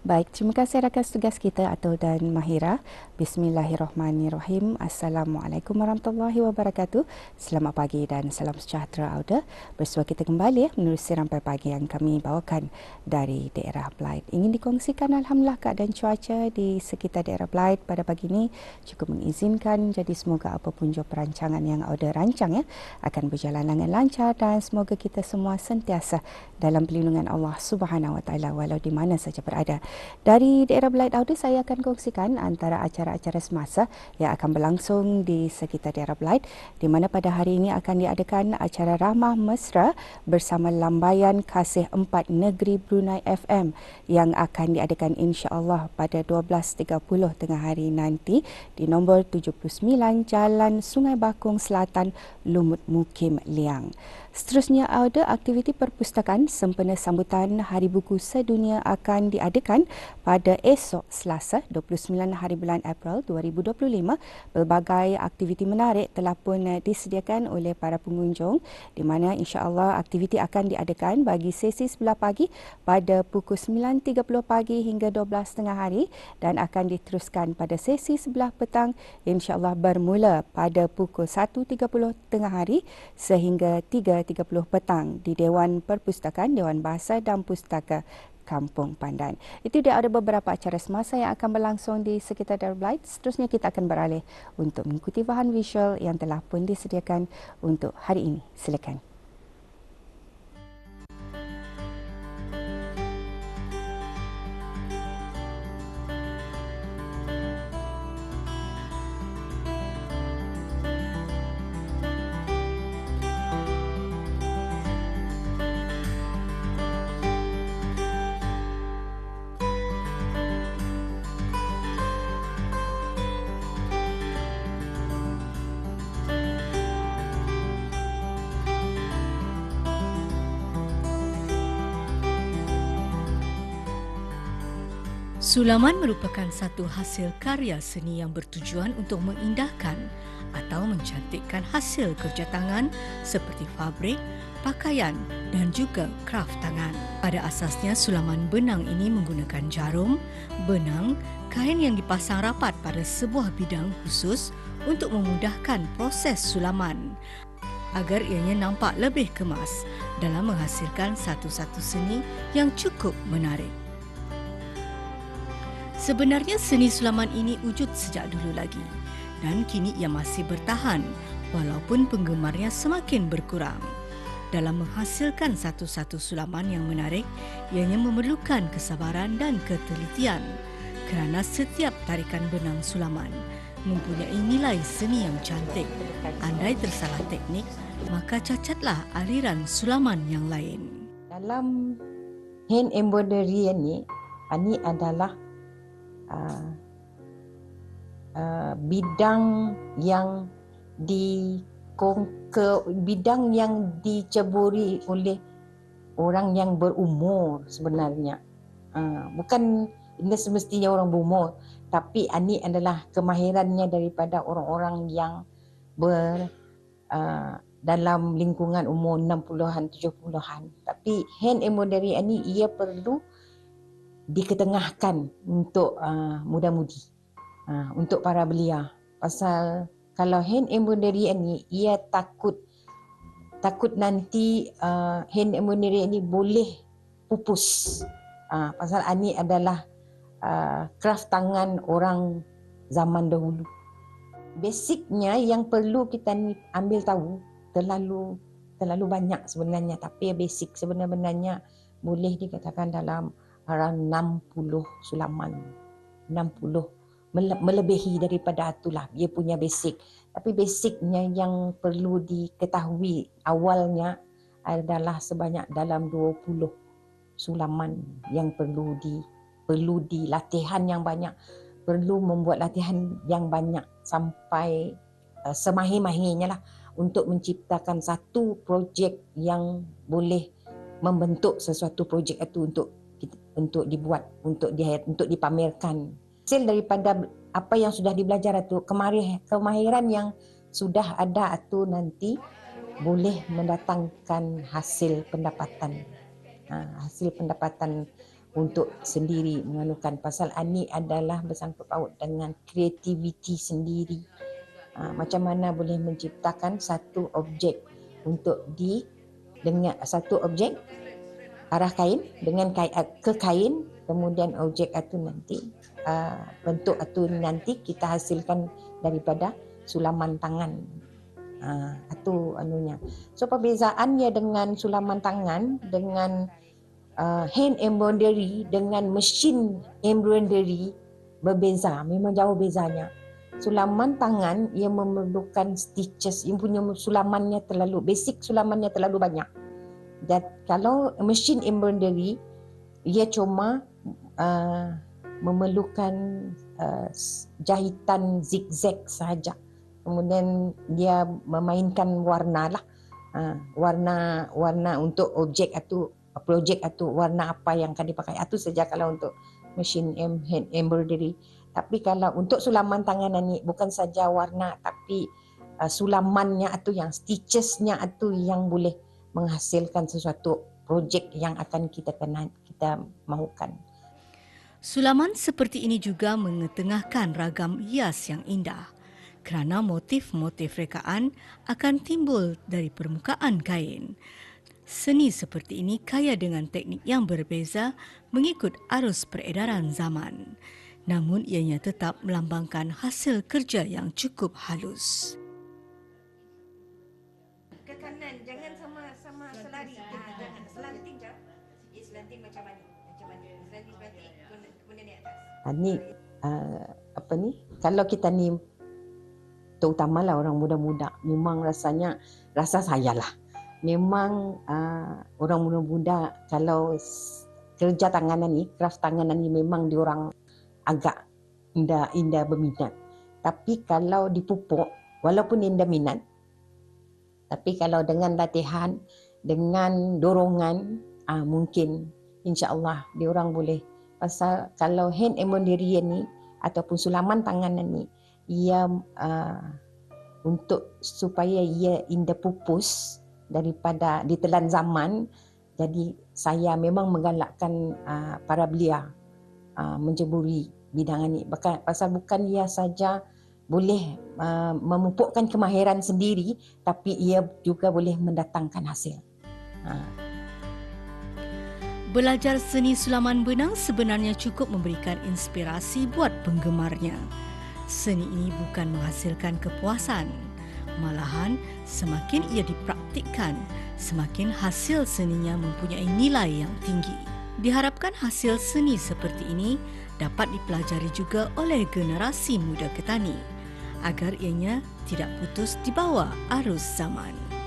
Baik, terima kasih rakan tugas kita Atul dan Mahira. Bismillahirrahmanirrahim. Assalamualaikum warahmatullahi wabarakatuh. Selamat pagi dan salam sejahtera Auda. Bersua kita kembali ya, menerusi rampai pagi yang kami bawakan dari daerah Blight. Ingin dikongsikan Alhamdulillah keadaan cuaca di sekitar daerah Blight pada pagi ini cukup mengizinkan. Jadi semoga apapun jua perancangan yang Auda rancang ya akan berjalan dengan lancar dan semoga kita semua sentiasa dalam perlindungan Allah Subhanahu Wa Taala walau di mana saja berada. Dari daerah Blight Audio saya akan kongsikan antara acara-acara semasa yang akan berlangsung di sekitar daerah Blight di mana pada hari ini akan diadakan acara ramah mesra bersama Lambayan Kasih Empat Negeri Brunei FM yang akan diadakan insya-Allah pada 12.30 tengah hari nanti di nombor 79 Jalan Sungai Bakung Selatan Lumut Mukim Liang. Seterusnya ada aktiviti perpustakaan sempena sambutan Hari Buku Sedunia akan diadakan pada esok Selasa 29 hari bulan April 2025. Pelbagai aktiviti menarik telah pun disediakan oleh para pengunjung di mana insya-Allah aktiviti akan diadakan bagi sesi sebelah pagi pada pukul 9.30 pagi hingga 12.30 hari dan akan diteruskan pada sesi sebelah petang insya-Allah bermula pada pukul 1.30 tengah hari sehingga 3 3.30 petang di Dewan Perpustakaan Dewan Bahasa dan Pustaka Kampung Pandan. Itu dia ada beberapa acara semasa yang akan berlangsung di sekitar Darblight. Seterusnya kita akan beralih untuk mengikuti bahan visual yang telah pun disediakan untuk hari ini. Silakan. Sulaman merupakan satu hasil karya seni yang bertujuan untuk mengindahkan atau mencantikkan hasil kerja tangan seperti fabrik, pakaian dan juga kraft tangan. Pada asasnya, sulaman benang ini menggunakan jarum, benang, kain yang dipasang rapat pada sebuah bidang khusus untuk memudahkan proses sulaman agar ianya nampak lebih kemas dalam menghasilkan satu-satu seni yang cukup menarik. Sebenarnya seni sulaman ini wujud sejak dulu lagi dan kini ia masih bertahan walaupun penggemarnya semakin berkurang. Dalam menghasilkan satu-satu sulaman yang menarik, ianya memerlukan kesabaran dan ketelitian kerana setiap tarikan benang sulaman mempunyai nilai seni yang cantik. Andai tersalah teknik, maka cacatlah aliran sulaman yang lain. Dalam hand embroidery ini, ini adalah uh, uh, bidang yang di ke bidang yang diceburi oleh orang yang berumur sebenarnya. Uh, bukan ini semestinya orang berumur tapi ini adalah kemahirannya daripada orang-orang yang ber uh, dalam lingkungan umur 60-an 70-an tapi hand embroidery ini ia perlu diketengahkan untuk uh, muda-mudi. Uh, untuk para belia. Pasal kalau hand embroidery ini ia takut takut nanti uh, hand embroidery ini boleh pupus. Uh, pasal ini adalah craft tangan orang zaman dahulu. Basicnya yang perlu kita ni ambil tahu terlalu terlalu banyak sebenarnya. Tapi basic sebenarnya boleh dikatakan dalam around 60 sulaman. 60 melebihi daripada itulah dia punya basic. Tapi basicnya yang perlu diketahui awalnya adalah sebanyak dalam 20 sulaman yang perlu di perlu di latihan yang banyak. Perlu membuat latihan yang banyak sampai uh, semahir-mahirnya lah untuk menciptakan satu projek yang boleh membentuk sesuatu projek itu untuk untuk dibuat untuk di untuk dipamerkan. Hasil daripada apa yang sudah dibelajar itu kemahiran yang sudah ada itu nanti boleh mendatangkan hasil pendapatan. Ha, hasil pendapatan untuk sendiri menganukan pasal ani adalah bersangkut paut dengan kreativiti sendiri. Ha, macam mana boleh menciptakan satu objek untuk di dengan satu objek arah kain dengan kain, ke kain kemudian objek itu nanti. Uh, bentuk itu nanti kita hasilkan daripada sulaman tangan. Uh, itu anunya. So perbezaannya dengan sulaman tangan dengan uh, hand embroidery dengan mesin embroidery berbeza. Memang jauh bezanya. Sulaman tangan ia memerlukan stitches. Yang punya sulamannya terlalu basic sulamannya terlalu banyak dan kalau mesin embroidery ia cuma uh, memerlukan uh, jahitan zigzag sahaja. Kemudian dia memainkan warna lah. Uh, warna warna untuk objek itu projek atau warna apa yang akan dipakai. Itu saja kalau untuk mesin embroidery. Tapi kalau untuk sulaman tangan ni bukan saja warna tapi uh, sulamannya atau yang stitchesnya atau yang boleh menghasilkan sesuatu projek yang akan kita kenal kita mahukan. Sulaman seperti ini juga mengetengahkan ragam hias yang indah kerana motif-motif rekaan akan timbul dari permukaan kain. Seni seperti ini kaya dengan teknik yang berbeza mengikut arus peredaran zaman namun ianya tetap melambangkan hasil kerja yang cukup halus. Ke kanan, jangan sama sama selari. Ha, jangan selanting je. Ya, selanting macam mana? Macam mana? Selanting seperti kemudian di atas. Ha, ni uh, apa ni? Kalau kita ni terutamalah orang muda-muda, memang rasanya rasa saya lah. Memang uh, orang muda-muda kalau kerja tanganan ni, craft tanganan ni memang diorang agak indah indah berminat. Tapi kalau dipupuk, walaupun indah minat, tapi kalau dengan latihan, dengan dorongan, ah, mungkin insya Allah diorang boleh. Pasal kalau hand embroidery ni ataupun sulaman tangan ni, ia uh, untuk supaya ia indah pupus daripada ditelan zaman, jadi saya memang menggalakkan uh, para belia uh, menceburi bidang ini. Pasal bukan ia saja boleh uh, memupukkan kemahiran sendiri tapi ia juga boleh mendatangkan hasil. Uh. Belajar seni sulaman benang sebenarnya cukup memberikan inspirasi buat penggemarnya. Seni ini bukan menghasilkan kepuasan. Malahan, semakin ia dipraktikkan, semakin hasil seninya mempunyai nilai yang tinggi. Diharapkan hasil seni seperti ini dapat dipelajari juga oleh generasi muda ketani agar ianya tidak putus di bawah arus zaman.